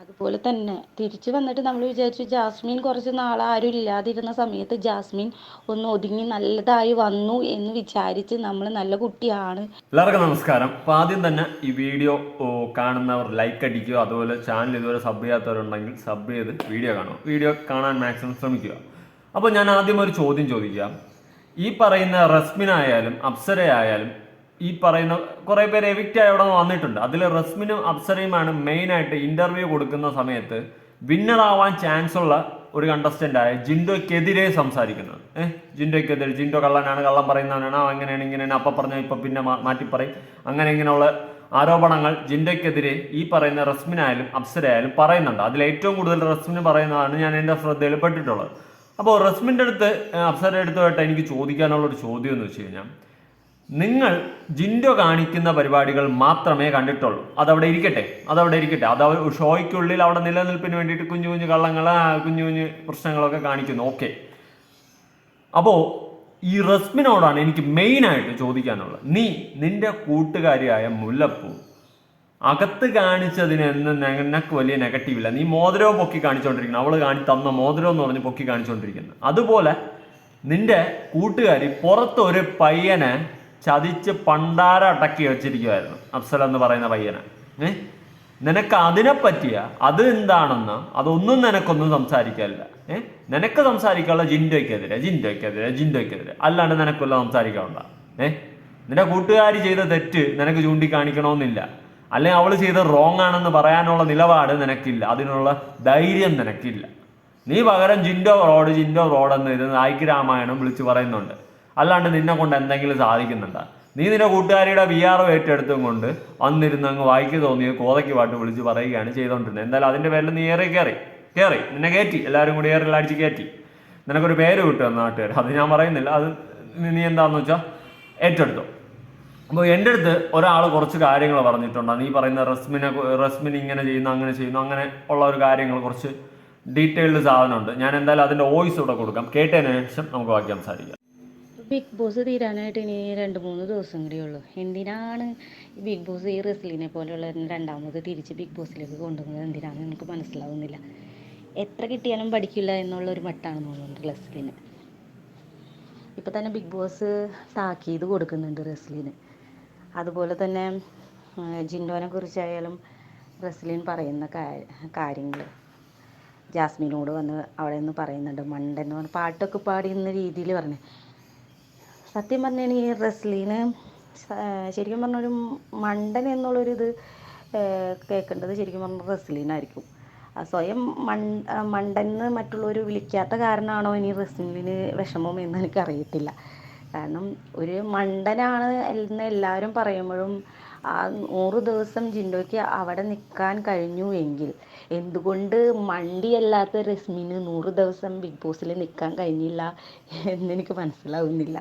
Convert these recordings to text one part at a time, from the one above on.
അതുപോലെ തന്നെ തിരിച്ച് വന്നിട്ട് നമ്മൾ വിചാരിച്ചു ജാസ്മിൻ കുറച്ച് നാൾ ആരും ഇല്ലാതിരുന്ന സമയത്ത് ജാസ്മിൻ ഒന്ന് ഒതുങ്ങി നല്ലതായി വന്നു എന്ന് വിചാരിച്ച് നമ്മൾ നല്ല കുട്ടിയാണ്. എല്ലാവർക്കും നമസ്കാരം. അപ്പോൾ ആദ്യം തന്നെ ഈ വീഡിയോ കാണുന്നവർ ലൈക്ക് അടിക്കുക അതുപോലെ ചാനൽ ഇതുവരെ സബ് ചെയ്യാത്തവരുണ്ടെങ്കിൽ സബ് ചെയ്ത് വീഡിയോ കാണുക. വീഡിയോ കാണാൻ മാക്സിമം ശ്രമിക്കുക. അപ്പോൾ ഞാൻ ആദ്യം ഒരു ചോദ്യം ചോദിക്കാം. ഈ പറയുന്ന റസ്മിനായാലും അപ്സരയായാലും ഈ പറയുന്ന കുറേ പേര് എവിക്റ്റ് ആയി അവിടെ വന്നിട്ടുണ്ട്. അതിൽ റസ്മിനും അപ്സരയുമാണ് മെയിനായിട്ട് ഇന്റർവ്യൂ കൊടുക്കുന്ന സമയത്ത് വിന്നർ ആവാൻ ചാൻസ് ഉള്ള ഒരു കണ്ടസ്റ്റന്റ് ആയ ജിൻഡോയ്ക്കെതിരെ സംസാരിക്കുന്നത്. ഏഹ് ജിൻഡോയ്ക്കെതിരെ ജിൻഡോ കള്ളനാണ് കള്ളം പറയുന്നവനാണ് അങ്ങനെയാണ് ഇങ്ങനെയാണ് അപ്പം പറഞ്ഞ ഇപ്പം പിന്നെ മാറ്റി പറയും. അങ്ങനെ ഇങ്ങനെയുള്ള ആരോപണങ്ങൾ ജിൻഡോയ്ക്കെതിരെ ഈ പറയുന്ന റസ്മിനായാലും അപ്സരയായാലും പറയുന്നുണ്ട്. അതിൽ ഏറ്റവും കൂടുതൽ റസ്മിന് പറയുന്നതാണ് ഞാൻ എന്റെ ശ്രദ്ധയിൽ പെട്ടിട്ടുള്ളത്. അപ്പോൾ റസ്മിന്റെ അടുത്ത് അപ്സരയുടെ അടുത്തുമായിട്ട് എനിക്ക് ചോദിക്കാനുള്ള ഒരു ചോദ്യം എന്ന് വെച്ച് കഴിഞ്ഞാൽ നിങ്ങൾ ജിൻഡോ കാണിക്കുന്ന പരിപാടികൾ മാത്രമേ കണ്ടിട്ടുള്ളൂ. അതവിടെ ഇരിക്കട്ടെ അതവിടെ ഇരിക്കട്ടെ. അത് ഷോയ്ക്കുള്ളിൽ അവിടെ നിലനിൽപ്പിന് വേണ്ടിയിട്ട് കുഞ്ഞു കുഞ്ഞു കള്ളങ്ങൾ കുഞ്ഞു കുഞ്ഞു പ്രശ്നങ്ങളൊക്കെ കാണിക്കുന്നു. ഓക്കെ. അപ്പോൾ ഈ റസ്മിനോടാണ് എനിക്ക് മെയിനായിട്ട് ചോദിക്കാനുള്ളത്. നീ നിന്റെ കൂട്ടുകാരിയായ മുല്ലപ്പൂ അകത്ത് കാണിച്ചതിന് നിനക്ക് വലിയ നെഗറ്റീവില്ല നീ മോതിരവും പൊക്കി കാണിച്ചുകൊണ്ടിരിക്കുന്നു അവൾ കാണി തന്ന മോതിരം എന്ന് പറഞ്ഞ് പൊക്കി കാണിച്ചുകൊണ്ടിരിക്കുന്നു അതുപോലെ നിന്റെ കൂട്ടുകാരി പുറത്ത് ഒരു പയ്യനെ ചതിച്ച് പണ്ടാര അടക്കി വെച്ചിരിക്കുമായിരുന്നു അഫ്സൽ എന്ന് പറയുന്ന പയ്യനെ. ഏ? നിനക്ക് അതിനെ പറ്റിയ അത് എന്താണെന്ന് അതൊന്നും നിനക്കൊന്നും സംസാരിക്കാനില്ല ഏ? നിനക്ക് സംസാരിക്കാനുള്ള ജിൻഡോയ്ക്കെതിരെ ജിൻഡോയ്ക്കെതിരെ ജിൻഡോയ്ക്കെതിരെ. അല്ലാണ്ട് നിനക്കുള്ള സംസാരിക്കാനുണ്ട. ഏ? നിന്റെ കൂട്ടുകാരി ചെയ്ത തെറ്റ് നിനക്ക് ചൂണ്ടിക്കാണിക്കണമെന്നില്ല. അല്ലെങ്കിൽ അവൾ ചെയ്ത റോങ് ആണെന്ന് പറയാനുള്ള നിലപാട് നിനക്കില്ല. അതിനുള്ള ധൈര്യം നിനക്കില്ല. നീ പകരം ജിൻഡോ റോഡ് ജിൻഡോ റോഡ് എന്ന് ഇത് ഐക്യരാമായണം വിളിച്ചു പറയുന്നുണ്ട്. അല്ലാണ്ട് നിന്നെ കൊണ്ട് എന്തെങ്കിലും സാധിക്കുന്നുണ്ടോ. നീ നിന്റെ കൂട്ടുകാരിയുടെ വി ആർ ഏറ്റെടുത്തും കൊണ്ട് വന്നിരുന്ന് അങ്ങ് വായിക്ക് തോന്നിയ കോതയ്ക്ക് പാട്ട് വിളിച്ച് പറയുകയാണ് ചെയ്തുകൊണ്ടിരുന്നത് എന്തായാലും അതിന്റെ പേരിൽ നീ ഏറി കയറി കയറി നിന്നെ കയറ്റി എല്ലാവരും കൂടി ഏറിൽ അടിച്ച് കയറ്റി നിനക്കൊരു പേര് കിട്ടും നാട്ടുകാർ അത് ഞാൻ പറയുന്നില്ല. അത് നീ- എന്താന്ന് വെച്ചാൽ ഏറ്റെടുത്തു. അപ്പോൾ എന്റെ അടുത്ത് ഒരാൾ കുറച്ച് കാര്യങ്ങൾ പറഞ്ഞിട്ടുണ്ട്. നീ പറയുന്ന റസ്മിനെ റസ്മിൻ ഇങ്ങനെ ചെയ്യുന്നു അങ്ങനെ ചെയ്യുന്നു അങ്ങനെ ഉള്ള ഒരു കാര്യങ്ങൾ കുറച്ച് ഡീറ്റെയിൽഡ് സാധനമുണ്ട്. ഞാൻ എന്തായാലും അതിന്റെ വോയിസ് ഇവിടെ കൊടുക്കാം. കേട്ടതിന് ശേഷം നമുക്ക് ബാക്കി സംസാരിക്കാം. ബിഗ് ബോസ് തീരാനായിട്ട് ഇനി രണ്ട് മൂന്ന് ദിവസം കൂടി ഉള്ളൂ. എന്തിനാണ് ബിഗ് ബോസ് ഈ റെസ്ലിനെ പോലെയുള്ള രണ്ടാമത് തിരിച്ച് ബിഗ് ബോസിലേക്ക് കൊണ്ടുവന്നത്? എന്തിനാണെന്ന് എനിക്ക് മനസ്സിലാവുന്നില്ല. എത്ര കിട്ടിയാലും പഠിക്കില്ല എന്നുള്ള ഒരു മട്ടാണ് തോന്നുന്നുണ്ട് റെസ്ലിന് ഇപ്പം തന്നെ ബിഗ് ബോസ് താക്കീത് കൊടുക്കുന്നുണ്ട് റെസ്ലിന് അതുപോലെ തന്നെ ജിൻഡോനെ കുറിച്ചായാലും റെസ്ലിൻ പറയുന്ന കാര്യങ്ങൾ ജാസ്മിനോട് വന്ന് അവിടെ നിന്ന് പറയുന്നുണ്ട് മണ്ടെന്ന് പറഞ്ഞ് പാട്ടൊക്കെ പാടിയെന്ന രീതിയിൽ പറഞ്ഞു. സത്യം പറഞ്ഞാൽ ഈ റെസ്ലിന് ശരിക്കും പറഞ്ഞ ഒരു മണ്ടൻ എന്നുള്ളൊരിത് കേൾക്കേണ്ടത് ശരിക്കും പറഞ്ഞാൽ റെസ്ലിനായിരിക്കും സ്വയം മണ്ട മണ്ടെന്ന് മറ്റുള്ളവർ വിളിക്കാത്ത കാരണമാണോ ഇനി റെസ്ലിന് വിഷമം എന്ന് എനിക്കറിയത്തില്ല കാരണം ഒരു മണ്ടനാണ് എന്ന് എല്ലാവരും പറയുമ്പോഴും ആ നൂറ് ദിവസം ജിൻഡോയ്ക്ക് അവിടെ നിൽക്കാൻ കഴിഞ്ഞു എങ്കിൽ എന്തുകൊണ്ട് മണ്ടിയല്ലാത്ത രശ്മിന് നൂറ് ദിവസം ബിഗ് ബോസിൽ നിൽക്കാൻ കഴിഞ്ഞില്ല എന്നെനിക്ക് മനസ്സിലാവുന്നില്ല.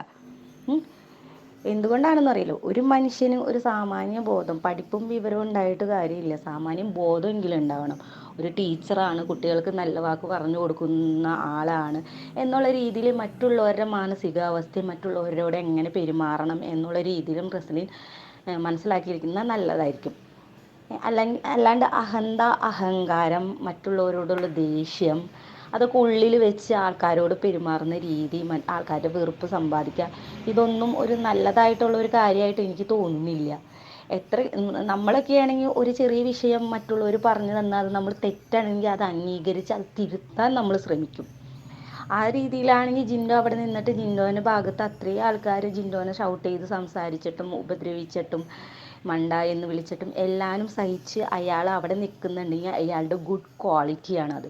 എന്തുകൊണ്ടാണെന്ന് അറിയില്ല ഒരു മനുഷ്യന് ഒരു സാമാന്യ ബോധം പഠിപ്പും വിവരവും ഉണ്ടായിട്ട് കാര്യമില്ല. സാമാന്യ ബോധമെങ്കിലും ഉണ്ടാവണം. ഒരു ടീച്ചറാണ് കുട്ടികൾക്ക് നല്ല വാക്ക് പറഞ്ഞു കൊടുക്കുന്ന ആളാണ് എന്നുള്ള രീതിയിൽ മറ്റുള്ളവരുടെ മാനസികാവസ്ഥയും മറ്റുള്ളവരോട് എങ്ങനെ പെരുമാറണം എന്നുള്ള രീതിയിലും റസ്ലിൻ മനസ്സിലാക്കിയിരിക്കുന്ന മനസ്സിലാക്കിയിരിക്കുന്നത് നല്ലതായിരിക്കും. അല്ലെങ്കിൽ അല്ലാണ്ട് അഹന്ത അഹങ്കാരം മറ്റുള്ളവരോടുള്ള ദേഷ്യം അതൊക്കെ ഉള്ളിൽ വെച്ച് ആൾക്കാരോട് പെരുമാറുന്ന രീതി ആൾക്കാരുടെ വെറുപ്പ് സമ്പാദിക്കുക ഇതൊന്നും ഒരു നല്ലതായിട്ടുള്ള ഒരു കാര്യമായിട്ട് എനിക്ക് തോന്നുന്നില്ല. എത്ര നമ്മളൊക്കെ ആണെങ്കിൽ ഒരു ചെറിയ വിഷയം മറ്റുള്ളവർ പറഞ്ഞു തന്നാൽ അത് നമ്മൾ തെറ്റാണെങ്കിൽ അത് അംഗീകരിച്ച് അത് തിരുത്താൻ നമ്മൾ ശ്രമിക്കും. ആ രീതിയിലാണെങ്കിൽ ജിൻഡോ അവിടെ നിന്നിട്ട് ജിൻഡോന്റെ ഭാഗത്ത് അത്രയും ആൾക്കാർ ജിൻഡോനെ ഷൗട്ട് ചെയ്ത് സംസാരിച്ചിട്ടും ഉപദ്രവിച്ചിട്ടും മണ്ട എന്ന് വിളിച്ചിട്ടും എല്ലാവരും സഹിച്ച് അയാൾ അവിടെ നിൽക്കുന്നുണ്ടെങ്കിൽ അയാളുടെ ഗുഡ് ക്വാളിറ്റിയാണത്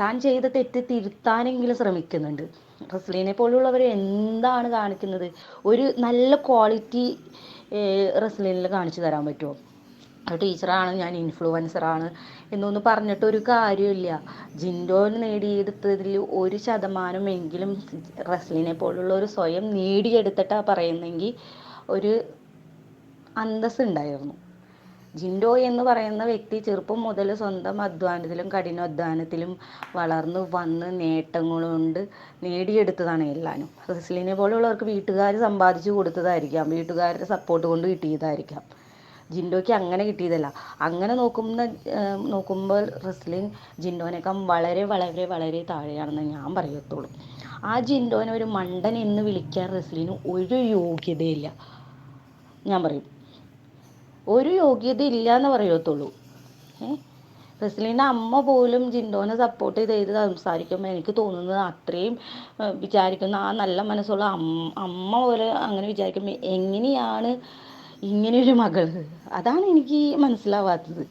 താൻ ചെയ്ത തെറ്റ് തിരുത്താനെങ്കിലും ശ്രമിക്കുന്നുണ്ട്. റസ്ലിനെ പോലുള്ളവർ എന്താണ് കാണിക്കുന്നത്? ഒരു നല്ല ക്വാളിറ്റി റസ്ലിനിൽ കാണിച്ചു തരാൻ പറ്റുമോ? ടീച്ചറാണ് ഞാൻ ഇൻഫ്ലുവൻസറാണ് എന്നൊന്നും പറഞ്ഞിട്ട് ഒരു കാര്യമില്ല. ജിൻഡോന് നേടിയെടുത്തതിൽ ഒരു ശതമാനമെങ്കിലും റസ്ലിനെ ഒരു സ്വയം നേടിയെടുത്തിട്ടാണ് പറയുന്നെങ്കിൽ ഒരു അന്തസ്സ് ഉണ്ടായിരുന്നു ജിൻഡോ എന്ന് പറയുന്ന വ്യക്തി ചെറുപ്പം മുതൽ സ്വന്തം അധ്വാനത്തിലും കഠിനാധ്വാനത്തിലും വളർന്നു വന്ന് നേട്ടങ്ങൾ കൊണ്ട് നേടിയെടുത്തതാണ് എല്ലാവരും. റസ്ലിനെ പോലുള്ളവർക്ക് വീട്ടുകാർ സമ്പാദിച്ചു കൊടുത്തതായിരിക്കാം വീട്ടുകാരുടെ സപ്പോർട്ട് കൊണ്ട് കിട്ടിയതായിരിക്കാം. ജിൻഡോയ്ക്ക് അങ്ങനെ കിട്ടിയതല്ല. അങ്ങനെ നോക്കുന്ന നോക്കുമ്പോൾ റെസ്ലിംഗ് ജിൻഡോനേക്കാൾ വളരെ വളരെ വളരെ താഴെയാണെന്ന് ഞാൻ പറയത്തുള്ളൂ. ആ ജിൻഡോനെ ഒരു മണ്ടൻ എന്ന് വിളിക്കാൻ റെസ്ലിന് ഒരു യോഗ്യതയില്ല. ഞാൻ പറയും. ഒരു യോഗ്യത ഇല്ല എന്ന് പറയത്തുള്ളൂ. ഏഹ് റസ്ലിന്റെ അമ്മ പോലും ജിൻഡോനെ സപ്പോർട്ട് ചെയ്ത് ചെയ്ത് സംസാരിക്കുമ്പോൾ എനിക്ക് തോന്നുന്നത് അത്രയും വിചാരിക്കുന്ന ആ നല്ല മനസ്സുള്ള അമ്മ പോലെ അങ്ങനെ വിചാരിക്കുമ്പോൾ എങ്ങനെയാണ് ഇങ്ങനെയൊരു മകൾ അതാണ് എനിക്ക് മനസ്സിലാവാത്തത്.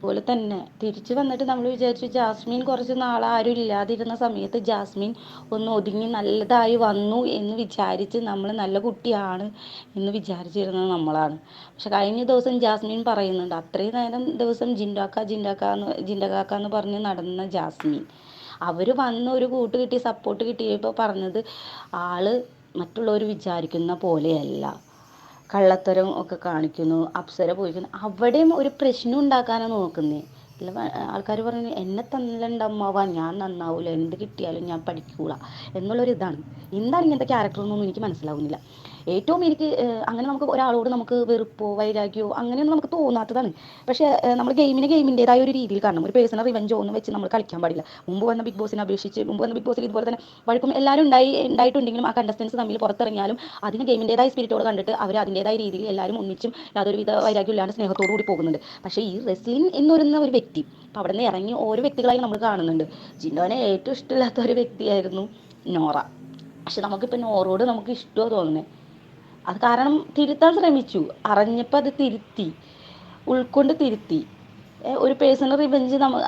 അതുപോലെ തന്നെ തിരിച്ചു വന്നിട്ട് നമ്മൾ വിചാരിച്ചു ജാസ്മിൻ കുറച്ച് നാൾ ആരും ഇല്ലാതിരുന്ന സമയത്ത് ജാസ്മിൻ ഒന്ന് ഒതുങ്ങി നല്ലതായി വന്നു എന്ന് വിചാരിച്ച് നമ്മൾ നല്ല കുട്ടിയാണ് എന്ന് വിചാരിച്ചിരുന്നത് നമ്മളാണ്. പക്ഷെ കഴിഞ്ഞ ദിവസം ജാസ്മിൻ പറയുന്നുണ്ട് അത്രയും നേരം ദിവസം ജിൻഡാക്ക ജിൻഡാക്ക എന്ന് ജിൻഡകാക്ക എന്ന് പറഞ്ഞ് നടന്ന ജാസ്മിൻ അവർ വന്ന് ഒരു കൂട്ട് കിട്ടി സപ്പോർട്ട് കിട്ടിയപ്പോൾ പറഞ്ഞത് ആൾ മറ്റുള്ളവർ വിചാരിക്കുന്ന പോലെയല്ല. കള്ളത്തരം ഒക്കെ കാണിക്കുന്നു അപ്സര പോയിക്കുന്നു. അവിടെയും ഒരു പ്രശ്നം ഉണ്ടാക്കാനാണ് നോക്കുന്നേ. അല്ല ആൾക്കാർ പറഞ്ഞു എന്നെ തന്നില്ല അമ്മാവാ ഞാൻ നന്നാവൂല എന്ത് കിട്ടിയാലും ഞാൻ പഠിക്കൂല എന്നുള്ളൊരു ഇതാണ് എന്താണ് ഇങ്ങനത്തെ ക്യാരക്ടർ എന്നൊന്നും എനിക്ക് മനസ്സിലാവുന്നില്ല. ഏറ്റവും എനിക്ക് അങ്ങനെ നമുക്ക് ഒരാളോട് നമുക്ക് വെറുപ്പോ വൈരാഗ്യമോ അങ്ങനെയൊന്നും നമുക്ക് തോന്നാത്തതാണ്. പക്ഷേ നമ്മൾ ഗെയിമിനെ ഗെയിമിന്റെതായ ഒരു രീതിയിൽ കാണണം. ഒരു പേഴ്സണൽ റിവഞ്ചോ ഒന്നും വെച്ച് നമ്മൾ കളിക്കാൻ പാടില്ല. മുമ്പ് വന്ന ബിഗ് ബോസിനെ അപേക്ഷിച്ച് മുമ്പ് വന്ന ബിഗ് ബോസിൽ ഇതുപോലെ തന്നെ വഴക്കും എല്ലാവരും ഉണ്ടായി ഉണ്ടായിട്ടുണ്ടെങ്കിലും ആ കണ്ടസ്റ്റൻസ് തമ്മിൽ പുറത്തിറങ്ങിയാലും അതിന് ഗെയിമിന്റെതായ സ്പിരിറ്റോട് കണ്ടിട്ട് അവർ അതിന്റെതായ രീതിയിൽ എല്ലാവരും ഒന്നിച്ചും യാതൊരുവിധ വൈരാഗ്യം ഇല്ലാണ്ട് സ്നേഹത്തോടു കൂടി പോകുന്നുണ്ട്. പക്ഷേ ഈ റെസ്ലിൻ എന്ന് പറയുന്ന ഒരു വ്യക്തി അപ്പോൾ അവിടെ നിന്ന് ഇറങ്ങി ഓരോ വ്യക്തികളായി നമ്മൾ കാണുന്നുണ്ട്. ജിൻഡോനെ ഏറ്റവും ഇഷ്ടമില്ലാത്ത ഒരു വ്യക്തിയായിരുന്നു നോറ. പക്ഷെ നമുക്കിപ്പോൾ നോറോട് നമുക്ക് ഇഷ്ടമാണ് തോന്നുന്നത് അത് കാരണം തിരുത്താൻ ശ്രമിച്ചു. അറിഞ്ഞപ്പോൾ അത് തിരുത്തി. ഉൾക്കൊണ്ട് തിരുത്തി. ഒരു പേഴ്സണൽ റിവെഞ്ച് നമ്മ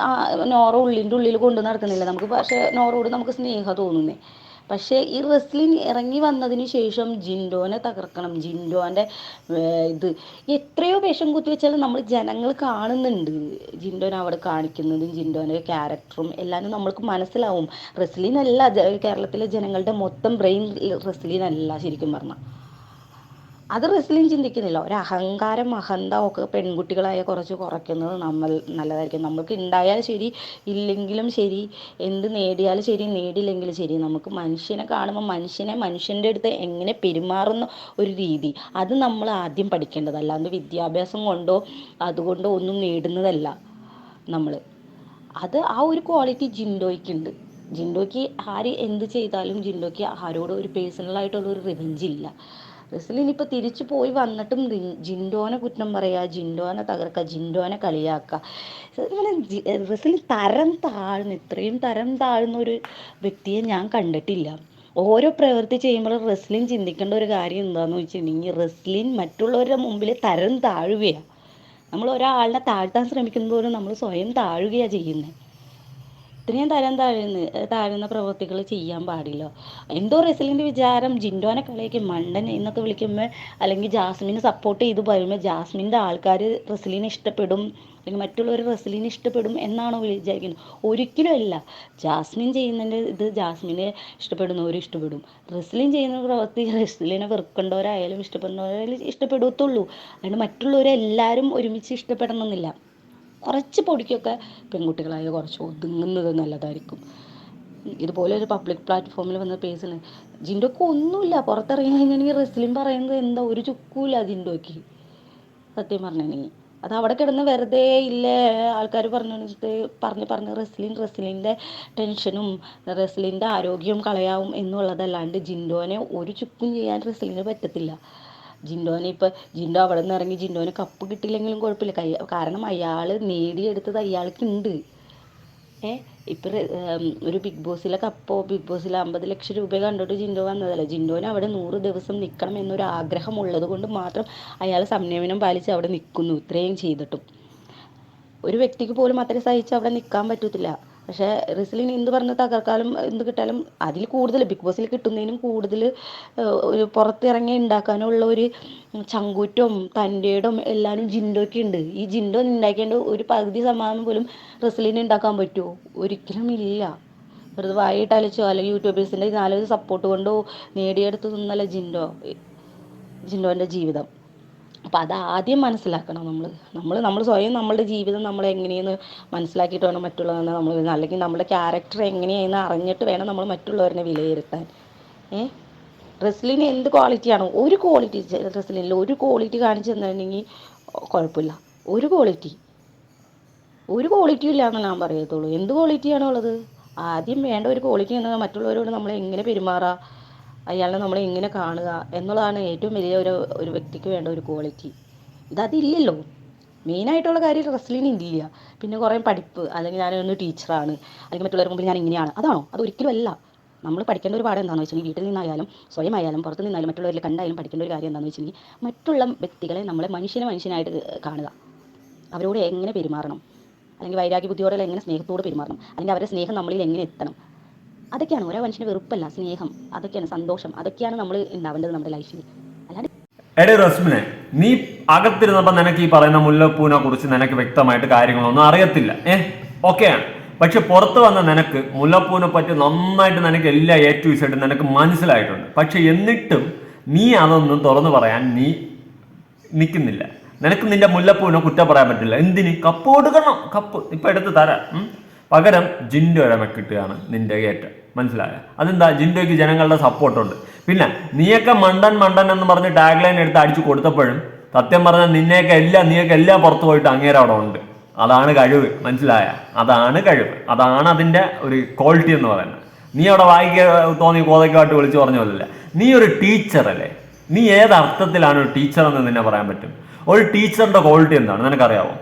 നോറ ഉള്ളിന്റെ ഉള്ളിൽ കൊണ്ടു നടക്കുന്നില്ല. നമുക്ക് പക്ഷേ നോറോട് നമുക്ക് സ്നേഹം തോന്നുന്നേ. പക്ഷേ ഈ റെസ്ലിംഗ് ഇറങ്ങി വന്നതിന് ശേഷം ജിൻഡോനെ തകർക്കണം. ജിൻഡോന്റെ ഇത് എത്രയോ വേഷം കുത്തി വെച്ചാലും നമ്മൾ ജനങ്ങൾ കാണുന്നുണ്ട്. ജിൻഡോൻ അവിടെ കാണിക്കുന്നതും ജിൻഡോന്റെ ക്യാരക്ടറും എല്ലാവരും നമ്മൾക്ക് മനസ്സിലാവും. റെസ്ലിൻ അല്ല കേരളത്തിലെ ജനങ്ങളുടെ മൊത്തം ബ്രെയിൻ റെസ്ലിൻ അല്ല ശരിക്കും പറഞ്ഞാൽ അത് റെസ്ലിൻ ചിന്തിക്കുന്നില്ല. ഒരു അഹങ്കാരം അഹന്ത ഒക്കെ പെൺകുട്ടികളായ കുറച്ച് കുറയ്ക്കുന്നത് നമ്മൾ നല്ലതായിരിക്കും. നമുക്ക് ഉണ്ടായാലും ശരി ഇല്ലെങ്കിലും ശരി എന്ത് നേടിയാലും ശരി നേടിയില്ലെങ്കിലും ശരി. നമുക്ക് മനുഷ്യനെ കാണുമ്പോൾ മനുഷ്യനെ മനുഷ്യന്റെ അടുത്ത് എങ്ങനെ പെരുമാറുന്ന ഒരു രീതി അത് നമ്മൾ ആദ്യം പഠിക്കേണ്ടത്. അല്ലാണ്ട് വിദ്യാഭ്യാസം കൊണ്ടോ അതുകൊണ്ടോ ഒന്നും നേടുന്നതല്ല നമ്മൾ അത് ആ ഒരു ക്വാളിറ്റി ജിൻഡോയ്ക്കുണ്ട്. ജിൻഡോയ്ക്ക് ആര് എന്ത് ചെയ്താലും ജിൻഡോയ്ക്ക് ആരോടും ഒരു പേഴ്സണലായിട്ടുള്ള ഒരു റിവെഞ്ച് ഇല്ല. റെസ്ലിൻ ഇനിയിപ്പോൾ തിരിച്ചു പോയി വന്നിട്ടും ജിൻഡോനെ കുറ്റം പറയുക ജിൻഡോനെ തകർക്ക ജിൻഡോനെ കളിയാക്ക. ഇങ്ങനെ റെസ്ലിൻ തരം താഴ്ന്നു ഇത്രയും തരം താഴ്ന്ന ഒരു വ്യക്തിയെ ഞാൻ കണ്ടിട്ടില്ല. ഓരോ പ്രവൃത്തി ചെയ്യുമ്പോൾ റെസ്ലിൻ ചിന്തിക്കേണ്ട ഒരു കാര്യം എന്താണെന്ന് വെച്ചിട്ടുണ്ടെങ്കിൽ റെസ്ലിൻ മറ്റുള്ളവരുടെ മുമ്പിൽ തരം താഴുകയാണ് നമ്മൾ ഒരാളിനെ താഴ്ത്താൻ ശ്രമിക്കുമ്പോൾ നമ്മൾ സ്വയം താഴുകയാണ് ചെയ്യുന്നത് ഇത്രയും തരം താഴ്ന്ന് താഴ്ന്ന പ്രവൃത്തികൾ ചെയ്യാൻ പാടില്ല. എന്തോ റെസ്ലിന്റെ വിചാരം ജിൻഡോനെ കളിയാക്കി മണ്ടൻ എന്നൊക്കെ വിളിക്കുമ്പോൾ അല്ലെങ്കിൽ ജാസ്മിനെ സപ്പോർട്ട് ചെയ്ത് പറയുമ്പോൾ ജാസ്മിന്റെ ആൾക്കാർ റെസ്ലിനെ ഇഷ്ടപ്പെടും അല്ലെങ്കിൽ മറ്റുള്ളവർ റെസ്ലിനെ ഇഷ്ടപ്പെടും എന്നാണോ വിചാരിക്കുന്നത്? ഒരിക്കലും അല്ല. ജാസ്മിൻ ചെയ്യുന്നതിന്റെ ഇത് ജാസ്മിനെ ഇഷ്ടപ്പെടുന്നവർ ഇഷ്ടപ്പെടും. റെസ്ലിൻ ചെയ്യുന്ന പ്രവൃത്തി റെസ്ലിനെ വെറുക്കേണ്ടവരായാലും ഇഷ്ടപ്പെടുന്നവരായാലും ഇഷ്ടപ്പെടത്തുള്ളൂ അതുകൊണ്ട് മറ്റുള്ളവരെല്ലാവരും ഒരുമിച്ച് ഇഷ്ടപ്പെടണമെന്നില്ല. കുറച്ച് പൊടിക്കൊക്കെ പെൺകുട്ടികളായ കുറച്ച് ഒതുങ്ങുന്നത് നല്ലതായിരിക്കും. ഇതുപോലെ ഒരു പബ്ലിക് പ്ലാറ്റ്ഫോമിൽ വന്ന പേഴ്സണ് ജിൻഡോക്ക് ഒന്നുമില്ല. പുറത്തിറങ്ങി കഴിഞ്ഞിട്ടുണ്ടെങ്കിൽ റെസ്ലിൻ പറയുന്നത് എന്താ? ഒരു ചുക്കൂല ജിൻഡോക്ക്. സത്യം പറഞ്ഞിട്ടുണ്ടെങ്കിൽ അത് അവിടെ കിടന്ന് വെറുതെ ഇല്ലേ? ആൾക്കാർ പറഞ്ഞിട്ട് പറഞ്ഞ് പറഞ്ഞ് റെസ്ലിൻ റെസ്ലിന്റെ ടെൻഷനും റെസ്ലിന്റെ ആരോഗ്യവും കളയാവും എന്നുള്ളതല്ലാണ്ട് ജിൻഡോനെ ഒരു ചുക്കും ചെയ്യാൻ റെസ്ലിന് പറ്റത്തില്ല. ജിൻഡോനെ ഇപ്പം ജിൻഡോ അവിടെ നിന്ന് ഇറങ്ങി ജിൻഡോന് കപ്പ് കിട്ടിയില്ലെങ്കിലും കുഴപ്പമില്ല. കൈ കാരണം അയാൾ നേടിയെടുത്തത് അയാൾക്കുണ്ട്. ഏ? ഇപ്പം ഒരു ബിഗ് ബോസിലെ കപ്പോ ബിഗ് ബോസിലെ അമ്പത് ലക്ഷം രൂപ കണ്ടിട്ട് ജിൻഡോ വന്നതല്ല? ജിൻഡോന് അവിടെ നൂറ് ദിവസം നിൽക്കണം എന്നൊരു ആഗ്രഹം ഉള്ളത് കൊണ്ട് മാത്രം അയാൾ സംയമനം പാലിച്ച് അവിടെ നിൽക്കുന്നു. ഇത്രയും ചെയ്തിട്ടും. ഒരു വ്യക്തിക്ക് പോലും അത്ര സഹിച്ച് അവിടെ നിൽക്കാൻ പറ്റത്തില്ല. പക്ഷേ റിസ്ലിന് എന്ത് പറഞ്ഞ് തകർക്കാലും എന്ത് കിട്ടാലും അതിൽ കൂടുതൽ ബിഗ് ബോസിൽ കിട്ടുന്നതിനും കൂടുതൽ ഒരു പുറത്തിറങ്ങി ഉണ്ടാക്കാനുള്ള ഒരു ചങ്കൂറ്റവും തന്റെടും എല്ലാവരും ജിൻഡോയ്ക്ക് ഉണ്ട്. ഈ ജിൻഡോ ഉണ്ടാക്കേണ്ട ഒരു പകുതി സമ്മാനം പോലും റിസ്ലിന് ഉണ്ടാക്കാൻ പറ്റുമോ? ഒരിക്കലും ഇല്ല. വെറുതെ വായിട്ട് അലച്ചോ അല്ലെങ്കിൽ യൂട്യൂബേഴ്സിന്റെ നാലൊരു സപ്പോർട്ട് കൊണ്ടോ നേടിയെടുത്തതൊന്നല്ല ജിൻഡോ. ജിൻഡോന്റെ ജീവിതം. അപ്പം അത് ആദ്യം മനസ്സിലാക്കണം നമ്മൾ നമ്മൾ നമ്മൾ സ്വയം നമ്മളുടെ ജീവിതം നമ്മൾ എങ്ങനെയെന്ന് മനസ്സിലാക്കിയിട്ട് വേണം മറ്റുള്ളവരെ നമ്മൾ അല്ലെങ്കിൽ നമ്മുടെ ക്യാരക്ടർ എങ്ങനെയാണെന്ന് അറിഞ്ഞിട്ട് വേണം നമ്മൾ മറ്റുള്ളവരെ വിലയിരുത്താൻ. ഏ? റെസ്ലിന് എന്ത് ക്വാളിറ്റിയാണോ ഒരു ക്വാളിറ്റി റെസ്ലിനിൽ ഒരു ക്വാളിറ്റി കാണിച്ചു തന്നിട്ടുണ്ടെങ്കിൽ കുഴപ്പമില്ല ഒരു ക്വാളിറ്റി ഒരു ക്വാളിറ്റിയും ഇല്ല എന്ന് ഞാൻ പറയത്തുള്ളൂ. എന്ത് ക്വാളിറ്റിയാണോ ഉള്ളത്? ആദ്യം വേണ്ട ഒരു ക്വാളിറ്റി എന്ന് മറ്റുള്ളവരോട് നമ്മൾ എങ്ങനെ പെരുമാറുക അയാളെ നമ്മൾ എങ്ങനെ കാണുക എന്നുള്ളതാണ് ഏറ്റവും വലിയ ഒരു ഒരു വ്യക്തിക്ക് വേണ്ട ഒരു ക്വാളിറ്റി ഇതതില്ലല്ലോ മെയിനായിട്ടുള്ള കാര്യം റെസ്ലിന് ഇല്ല. പിന്നെ കുറേ പഠിപ്പ് അല്ലെങ്കിൽ ഞാനൊന്ന് ടീച്ചറാണ് അല്ലെങ്കിൽ മറ്റുള്ളവർ മുമ്പിൽ ഞാൻ ഇങ്ങനെയാണ്. അതാണോ? അത് ഒരിക്കലും അല്ല. നമ്മൾ പഠിക്കേണ്ട ഒരു പാഠം എന്താണെന്ന് വെച്ചാൽ വീട്ടിൽ നിന്നായാലും സ്വയം ആയാലും പുറത്ത് നിന്നായാലും മറ്റുള്ളവരിൽ കണ്ടായാലും പഠിക്കേണ്ട ഒരു കാര്യം എന്താണെന്ന് വെച്ചിട്ടുണ്ടെങ്കിൽ മറ്റുള്ള വ്യക്തികളെ നമ്മളെ മനുഷ്യനെ മനുഷ്യനായിട്ട് കാണുക. അവരോട് എങ്ങനെ പെരുമാറണം? അല്ലെങ്കിൽ വൈരാഗ്യ ബുദ്ധിയോടെ എങ്ങനെ സ്നേഹത്തോട് പെരുമാറണം? അല്ലെങ്കിൽ അവരുടെ സ്നേഹം നമ്മളിൽ എങ്ങനെ എത്തണം? അതൊക്കെയാണ് ഓരോ മനുഷ്യന്റെ വെറുപ്പല്ല സ്നേഹം അതൊക്കെയാണ് സന്തോഷം അതൊക്കെയാണ് നമ്മൾ ഉണ്ടാവേണ്ടത് നമ്മുടെ ലൈഫിൽ എടേ റസ്മിനെ നീ അകത്തിരുന്നപ്പോ നിനക്ക് ഈ പറയുന്ന മുല്ലപ്പൂവിനെ കുറിച്ച് നിനക്ക് വ്യക്തമായിട്ട് കാര്യങ്ങളൊന്നും അറിയത്തില്ല. ഏ ഓക്കെയാണ് പക്ഷെ പുറത്ത് വന്ന നിനക്ക് മുല്ലപ്പൂവിനെ പറ്റി നന്നായിട്ട് നിനക്ക് എല്ലാ എ ടു നിനക്ക് മനസ്സിലായിട്ടുണ്ട്. പക്ഷെ എന്നിട്ടും നീ അതൊന്നും തുറന്നു പറയാൻ നീ നിൽക്കുന്നില്ല. നിനക്ക് നിന്റെ മുല്ലപ്പൂവിനെ കുറ്റം പറയാൻ പറ്റില്ല. എന്തിന്? കപ്പ് കൊടുക്കണം. കപ്പ്. ഇപ്പൊ എടുത്ത് തരാം. പകരം ജിൻഡോയുടെ കിട്ടുകയാണ് നിന്റെ കയറ്റം. മനസ്സിലായ? അതെന്താ? ജിൻഡോയ്ക്ക് ജനങ്ങളുടെ സപ്പോർട്ടുണ്ട് പിന്നെ നീയൊക്കെ മണ്ടൻ മണ്ടൻ എന്ന് പറഞ്ഞ് ടാഗ് ലൈൻ എടുത്ത് അടിച്ചു കൊടുത്തപ്പോഴും സത്യം പറഞ്ഞാൽ നിന്നെയൊക്കെ എല്ലാം നീയൊക്കെ എല്ലാം പുറത്തു പോയിട്ട് അങ്ങേരെ അവിടെ ഉണ്ട്. അതാണ് കഴിവ്. മനസ്സിലായ? അതാണ് കഴിവ്. അതാണ് അതിന്റെ ഒരു ക്വാളിറ്റി എന്ന് പറയുന്നത്. നീ അവിടെ വായിക്ക തോന്നി കോതയ്ക്കുമായിട്ട് വിളിച്ചു പറഞ്ഞ പോലല്ല. നീ ഒരു ടീച്ചറല്ലേ നീ ഏത് അർത്ഥത്തിലാണ് ഒരു ടീച്ചർ എന്ന് നിന്നെ പറയാൻ പറ്റും? ഒരു ടീച്ചറിന്റെ ക്വാളിറ്റി എന്താണ്? നിനക്കറിയാവോ?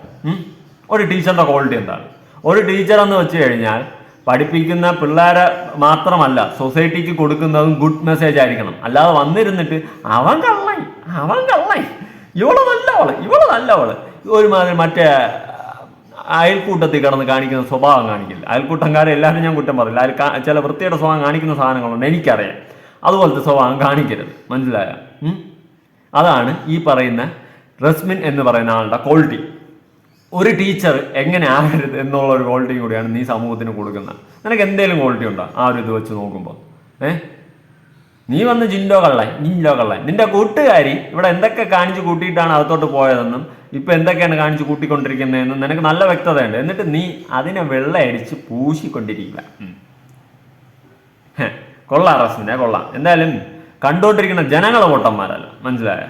ഒരു ടീച്ചറിന്റെ ക്വാളിറ്റി എന്താണ്? ഒരു ടീച്ചർ എന്ന് വെച്ച് കഴിഞ്ഞാൽ പഠിപ്പിക്കുന്ന പിള്ളേരെ മാത്രമല്ല സൊസൈറ്റിക്ക് കൊടുക്കുന്നതും ഗുഡ് മെസ്സേജ് ആയിരിക്കണം. അല്ലാതെ വന്നിരുന്നിട്ട് അവൻ കള്ളൻ അവൻ കള്ളൻ ഇവൾ നല്ലവൾ ഇവൾ നല്ലവൾ. ഒരുമാതിരി മറ്റേ അയൽക്കൂട്ടത്തിൽ കിടന്ന് കാണിക്കുന്ന സ്വഭാവം കാണിക്കില്ല. അയൽക്കൂട്ടംകാരെ എല്ലാവരും ഞാൻ കുറ്റം പറയില്ല. അയൽ ചില വൃത്തിയുടെ സ്വഭാവം കാണിക്കുന്ന സാധനങ്ങളുണ്ട് എനിക്കറിയാം. അതുപോലത്തെ സ്വഭാവം കാണിക്കരുത്. മനസ്സിലായ? അതാണ് ഈ പറയുന്ന റസ്മിൻ എന്ന് പറയുന്ന ആളുടെ ക്വാളിറ്റി ഒരു ടീച്ചർ എങ്ങനെ ആകരുത് എന്നുള്ള ഒരു ക്വാളിറ്റി കൂടിയാണ് നീ സമൂഹത്തിന് കൊടുക്കുന്നത്. നിനക്ക് എന്തെങ്കിലും ക്വാളിറ്റി ഉണ്ടോ? ആ ഒരു ഇത് വെച്ച് നോക്കുമ്പോൾ ഏ? നീ വന്ന് ജിൻഡോ കള്ളൻ ജിൻഡോ കള്ളൻ. നിന്റെ കൂട്ടുകാരി ഇവിടെ എന്തൊക്കെ കാണിച്ചു കൂട്ടിയിട്ടാണ് അകത്തോട്ട് പോയതെന്നും ഇപ്പൊ എന്തൊക്കെയാണ് കാണിച്ചു കൂട്ടിക്കൊണ്ടിരിക്കുന്നതെന്നും നിനക്ക് നല്ല വ്യക്തതയുണ്ട്. എന്നിട്ട് നീ അതിനെ വെള്ളയടിച്ച് പൂശിക്കൊണ്ടിരിക്കുക. കൊള്ളാം റസ്മിനെ കൊള്ളാം. എന്തായാലും കണ്ടുകൊണ്ടിരിക്കുന്ന ജനങ്ങളെ പൊട്ടന്മാരല്ല. മനസ്സിലായ?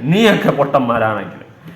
നീയൊക്കെ പൊട്ടന്മാരാണെങ്കിൽ.